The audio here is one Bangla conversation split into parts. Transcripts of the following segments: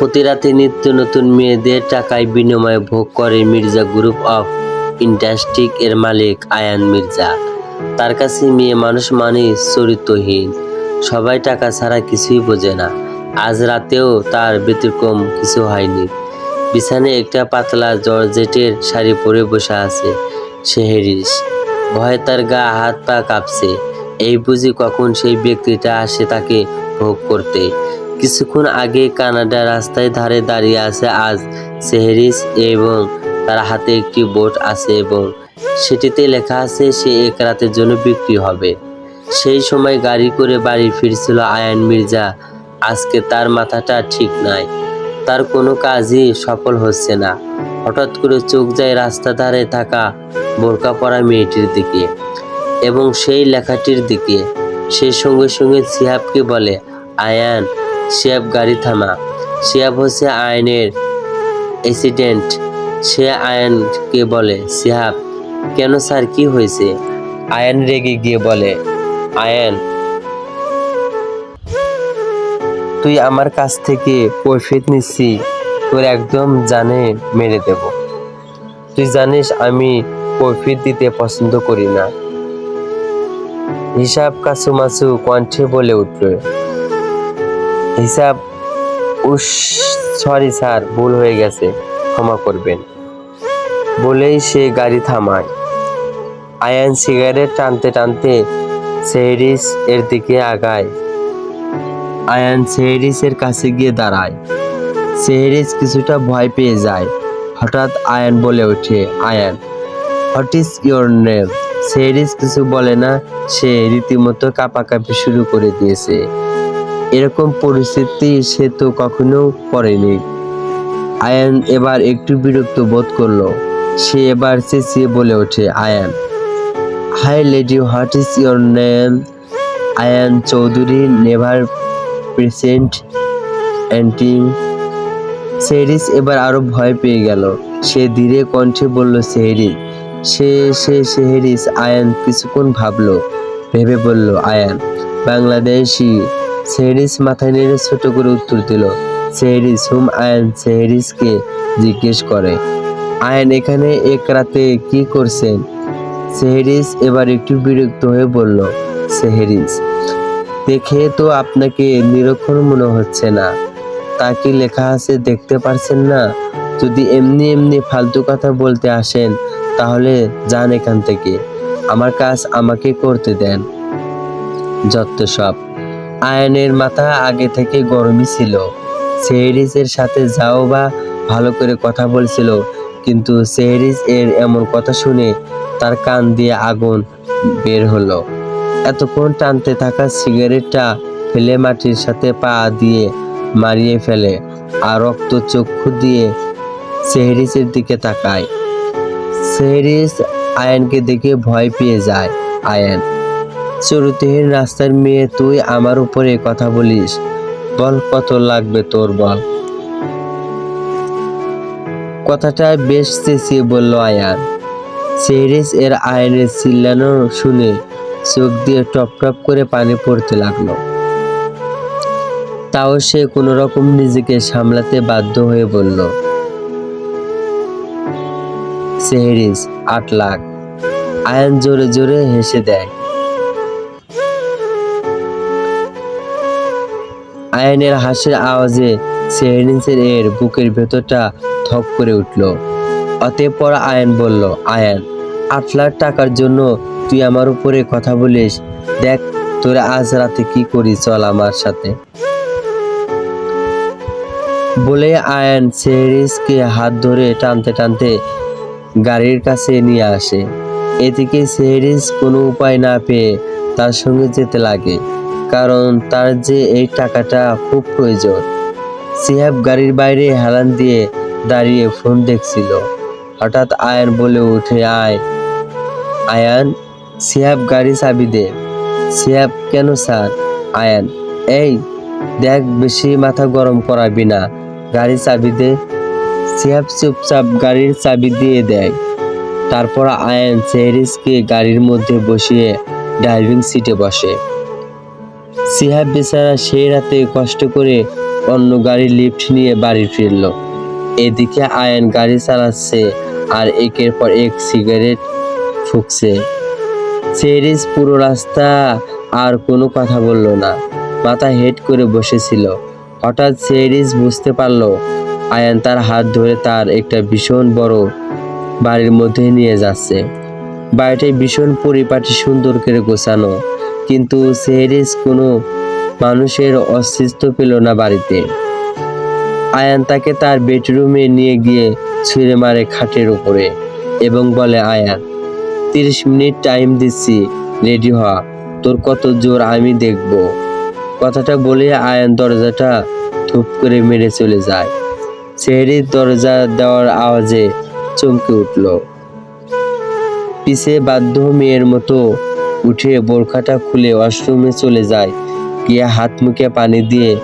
প্রতি রাতে নিত্য নতুন মেয়েদের টাকায় বিনিময়ে ভোগ করে মির্জা গ্রুপ অফ ইন্ডাস্ট্রিক এর মালিক আয়ান মির্জা। তার কাছে মেয়ে মানুষ মানে চরিত্রহীন। সবাই টাকা ছাড়া কিছুই বোঝে না। আজ রাতেও তার ব্যতিক্রম কিছু হয়নি। বিছানায় একটা পাতলা জর্জেটের শাড়ি পরে বসে আছে শেহেরিস ভয়ে তার গা হাত পা কাঁপছে। এই বুঝি কখন সেই ব্যক্তিটা আসে তাকে ভোগ করতে। কিছুক্ষণ আগে কানাডা রাস্তায় ধারে দাঁড়িয়ে আছে আজ সেহেরিস এবং তার হাতে একটি বোট আছে এবং সেটিতে লেখা আছে, সে এক রাতের জন্য বিক্রি হবে। সেই সময় গাড়ি করে বাড়ি ফিরছিল আয়ান মির্জা। আজকে তার মাথাটা ঠিক নাই। তার কোনো কাজই সফল হচ্ছে না। হঠাৎ করে চোখ যায় রাস্তা ধারে থাকা বোরকা পরা মেয়েটির দিকে এবং সেই লেখাটির দিকে। সে সঙ্গে সঙ্গে সিহাবকে বলে, আয়ান শিয়াব গাড়ি থামা। শিয়াব হচ্ছে আয়নের অ্যাক্সিডেন্ট সে আয়নকে বলে সিহাব কেন স্যার, কি হয়েছে? আয়ন রেগে গিয়ে বলে আয়ন তুই আমার কাছ থেকে কৈফিয়ত নিচ্ছি। তোর একদম জানে মেরে দেব। তুই জানিস আমি কৈফিয়ত দিতে পছন্দ করি না। হিসাব কাছুমাছু কণ্ঠে বলে উঠল হিসাব, উস, সরি স্যার, ভুল হয়ে গেছে, ক্ষমা করবেন। বলেই সে গাড়ি থামায়। আয়ান সিগারেট টানতে টানতে সেহরিস এর দিকে আগায়। আয়ান সেহরিসের কাছে গিয়ে দাঁড়ায়। সেহরিস কিছুটা ভয় পেয়ে যায়। হঠাৎ আয়ান বলে ওঠে, Ayan what is your name Sehris কিছু বলে না, সে রীতিমতো কাঁপাকাঁপি শুরু করে দিয়েছে। এরকম পরিস্থিতি সে তো কখনো পড়েনি। আয়ান এবার একটু বিরক্ত বোধ করল। সে এবার চেঁচিয়ে বলে ওঠে, Ayan, hi lady, what is your name? Ayan Chowdhury, never present auntie Sehris এবার আরও ভয় পেয়ে গেল। সে ধীরে কণ্ঠে বলল সেহরিস সে সে, সেহরিস? আয়ান কিছুক্ষণ ভাবল, ভেবে বলল, আয়ান, বাংলাদেশি সেহরিস মাথায় নেড়ে ছোট করে উত্তর দিল সেহরিস হুম, আয়ান সেহরিসকে জিজ্ঞেস করে, আয়ান, এখানে এক রাতে কি করছেন? সেহরিস এবার একটু বিরক্ত হয়ে বলল সেহরিস দেখে তো আপনাকে নিরক্ষণ মনে হচ্ছে না। তা কি লেখা আছে দেখতে পারছেন না? যদি এমনি এমনি ফালতু কথা বলতে আসেন, তাহলে যান এখান থেকে। আমার কাজ আমাকে করতে দেন। যত সব আয়নের মাথা আগে থেকে গরমই ছিল। সেহরিসের সাথে যাও বা ভালো করে কথা বলছিল, কিন্তু সেহরিস এর এমন কথা শুনে তার কান দিয়ে আগুন বের হলো। এতক্ষণ টানতে থাকা সিগারেটটা ফেলে মাটির সাথে পা দিয়ে মারিয়ে ফেলে আর রক্ত চক্ষু দিয়ে সেহরিসের দিকে তাকায়। সেহরিস আয়নকে দেখে ভয় পেয়ে যায়, আয়ন। চরিত্রহীন রাস্তার মেয়ে, তুই আমার উপরে কথা বলিস। বল, কত লাগবে তোর বল? কথাটা বেশ চেঁচিয়ে বলল আয়ান। সেহরিস এর আয়নের চিল্লানো শুনে চোখ দিয়ে টপ টপ করে পানি পড়তে লাগল। তাও সে কোনো রকম নিজেকে সামলাতে বাধ্য হয়ে বলল, সেহরিস, আট লাখ। আয়ন জোরে জোরে হেসে দেয়। আয়নের হাসির আওয়াজে সেহরিসের এর বুকের ভেতরটা থক করে উঠল। অতঃপর আয়ন বলল, আয়ন, আট লাখ টাকার জন্য তুই আমার উপরে কথা বলিস। দেখ, তোরা আজ রাতে কি করি চল আমার সাথে। বলে আয়ন সেহরিসকে হাত ধরে টানতে টানতে গাড়ির কাছে নিয়ে আসে। এদিকে সেহরিস কোনো উপায় না পেয়ে তার সঙ্গে যেতে লাগে। কারণ তার যে এই টাকাটা খুব প্রয়োজন। সিহাব গাড়ির বাইরে হেলান দিয়ে দাঁড়িয়ে ফোন দেখছিল। হঠাৎ আয়ন বলে উঠে আয়, আয়ান, সিহাব গাড়ি চাবি দে। সিহাব, কেন স্যার? আয়ান, এই, দেখ, বেশি মাথা গরম করাবি না। গাড়ি চাবি দে। সিহাব চুপচাপ গাড়ির চাবি দিয়ে দেয়। তারপর আয়ান সেহরিসকে গাড়ির মধ্যে বসিয়ে ড্রাইভিং সিটে বসে। সিহাব বেচারা সেই রাতে কষ্ট করে অন্য গাড়ির লিফট নিয়ে বাড়ি ফিরল। এদিকে আয়ন গাড়ি চালাচ্ছে আর একের পর এক সিগারেট ফুকছে। সেরিস পুরো রাস্তা আর কোনো কথা বলল না। মাথা হেড করে বসেছিল। হঠাৎ সেরিস বুঝতে পারল, আয়ান তার হাত ধরে তার একটা ভীষণ বড় বাড়ির মধ্যে নিয়ে যাচ্ছে। বাড়িটাই ভীষণ পরিপাটি সুন্দর করে গোছানো। কিন্তু সেরিস কোনো মানুষের অস্তিত্ব পেল না বাড়িতে। আয়ান তাকে তার বেডরুমে নিয়ে গিয়ে ছুঁড়ে মারে খাটের উপরে এবং বলে, আয়ান, তিরিশ মিনিট টাইম দিচ্ছি, রেডি হওয়া তোর কত জোর আমি দেখব। কথাটা বলে আয়ান দরজাটা ধূপ করে মেরে চলে যায়। সেহরির দরজা দেওয়ার আওয়াজে চমকে উঠল। পিছে বাধ্য মেয়ের মতো উঠে বোরখাটা খুলে ওয়াশরুমে চলে যায়। গিয়ে হাত মুখে পানি দিয়ে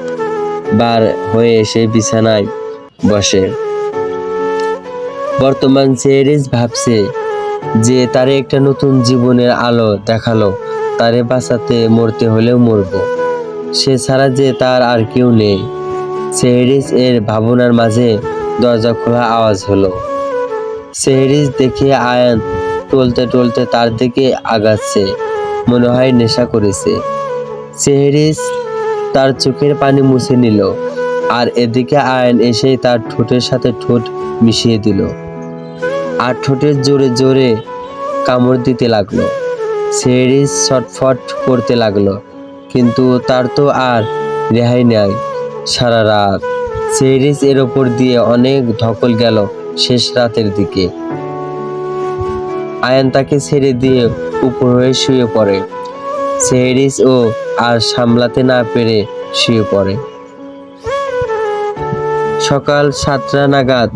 বার হয়ে এসে বিছানায় বসে। বর্তমান সেরিজ ভাবছে যে তারে একটা নতুন জীবনের আলো দেখাল, তারে বাঁচাতে মরতে হলেও মরব। সে ছাড়া যে তার আর কেউ নেই। সেহরিস এর ভাবনার মাঝে দরজা খোলা আওয়াজ হলো। সেহরিস দেখে আয়ান টলতে টলতে তার দিকে আগাচ্ছে। মনে হয় নেশা করেছে। সেহরিস তার চোখের পানি মুছে নিল আর এদিকে আয়ন এসে তার ঠোঁটের সাথে ঠোঁট মিশিয়ে দিল আর ঠোঁটের জোরে জোরে কামড় দিতে লাগল। সেরিস ছটফট করতে লাগল, কিন্তু তার তো আর রেহাই নেই সারা রাত। সেরিস এর ওপর দিয়ে অনেক ধকল গেল শেষ রাতের দিকে। আয়ান তাকে ছেড়ে দিয়ে উপর হয়ে শুয়ে পড়ে। সেরিস ও আর সামলাতে না পেরে শুয়ে পড়ে। সকাল সাতটা নাগাদ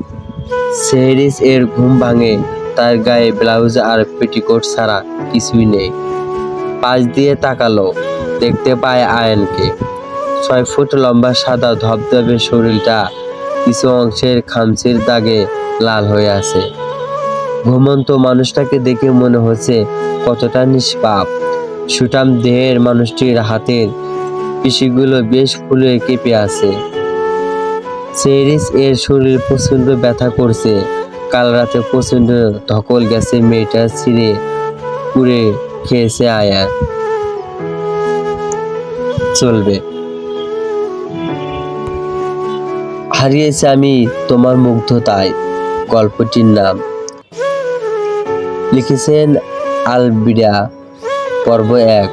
সেহরিস এর ঘুম ভাঙে, তার গায়ে ব্লাউজ আর পেটিকোট ছাড়া কিছুই নেই। পাশ দিয়ে তাকালো, দেখতে পায় আয়নকে। ছয় ফুট লম্বা সাদা ধবধবে শরীরটা কিছু অংশের খামচির দাগে লাল হয়ে আছে। ঘুমন্ত মানুষটাকে দেখে মনে হচ্ছে কতটা নিষ্পাপ। সুটাম দেহের মানুষটির হাতের পিসিগুলো বেশ ফুলে কেঁপে আছে। সেরিস এর শরীর প্রচণ্ড ব্যথা করছে। কাল রাতে প্রচণ্ড ধকল গেছে মেয়েটা ছিঁড়ে পুড়ে খেয়েছে আয়া চলবে। হারিয়েছে আমি তোমার মুগ্ধতায়। গল্পটির নাম লিখেছেন আলবিডা পর্ব এক।